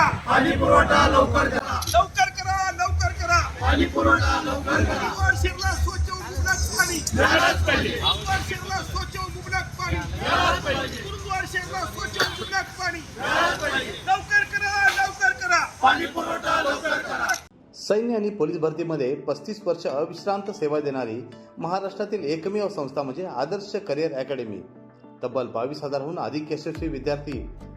करा पाणी पुरवठा लवकर करा. लवकर करा लवकर करा. पाणी पुरवठा लवकर करा. शहराला स्वच्छ पाणी. पाहिजे. शहराला स्वच्छ पाणी. मिळालंच पाहिजे. कुरुंदवाड शहराला स्वच्छ व मुबलक पाणी. मिळालंच पाहिजे. लवकर करा लवकर करा. पाणी पुरवठा लवकर करा. सैन्य आणि पोलीस भरतीमध्ये पस्तीस वर्ष अविश्रांत सेवा देणारी महाराष्ट्रातील एकमेव संस्था म्हणजे आदर्श करिअर अकॅडमी. तब्बल बावीस हजारहून अधिक यशस्वी विद्यार्थी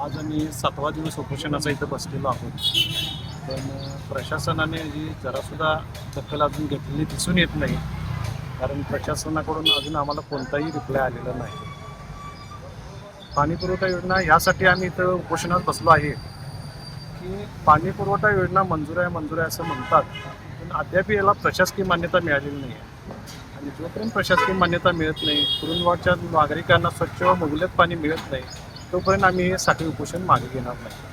आज आम्ही सातवा दिवस उपोषणाचा इथं बसलेलो आहोत. पण प्रशासनाने ही जरासुद्धा दखल अजून घेतलेली दिसून येत नाही कारण प्रशासनाकडून अजून आम्हाला कोणताही रिप्लाय आलेला नाही. पाणीपुरवठा योजना यासाठी आम्ही इथं उपोषणात बसलो आहे. की पाणी पुरवठा योजना मंजूर आहे मंजूर आहे असं म्हणतात पण अद्याप याला प्रशासकीय मान्यता मिळालेली नाही. आहे आणि जोपर्यंत प्रशासकीय मान्यता मिळत नाही कुरुंदवाडच्या नागरिकांना स्वच्छ व मुबलक पाणी मिळत नाही तोपर्यंत आम्ही हे साठी उपोषण मागे घेणार नाही.